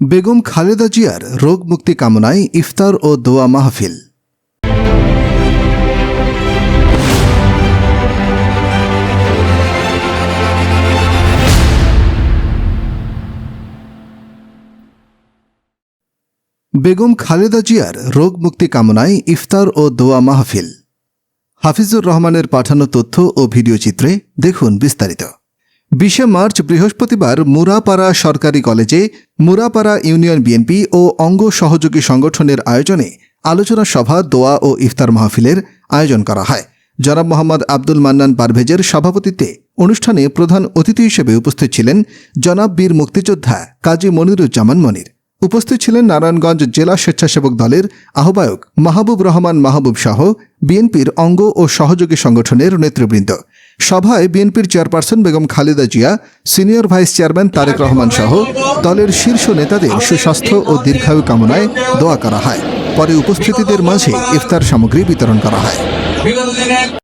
বেগম খালেদা জিয়ার রোগ মুক্তি কামনায় ইফতার ও দোয়া মাহফিল। বেগম খালেদা জিয়ার রোগ মুক্তি কামনায় ইফতার ও দোয়া মাহফিল। হাফিজুর রহমানের পাঠানো তথ্য ও ভিডিও চিত্রে দেখুন বিস্তারিত। বিশে মার্চ বৃহস্পতিবার মুরাপাড়া সরকারি কলেজে মুরাপাড়া ইউনিয়ন বিএনপি ও অঙ্গ সহযোগী সংগঠনের আয়োজনে আলোচনা সভা, দোয়া ও ইফতার মাহফিলের আয়োজন করা হয়। জনাব মোহাম্মদ আব্দুল মান্নান পারভেজের সভাপতিত্বে অনুষ্ঠানে প্রধান অতিথি হিসেবে উপস্থিত ছিলেন জনাব বীর মুক্তিযোদ্ধা কাজী মনিরুজ্জামান মনির। উপস্থিত ছিলেন নারায়ণগঞ্জ জেলা স্বেচ্ছাসেবক দলের আহ্বায়ক মাহবুব রহমান মাহবুব সহ বিএনপির অঙ্গ ও সহযোগী সংগঠনের নেতৃবৃন্দ। সভায় বিএনপির chairperson Begum Khaleda Zia, senior vice chairman Tarique Rahman সহ দলের শীর্ষ নেতাদের সুস্বাস্থ্য ও দীর্ঘায়ু কামনায় দোয়া করা হয়। পরে উপস্থিতিদের মাঝে ইফতার সামগ্রী বিতরণ করা হয়।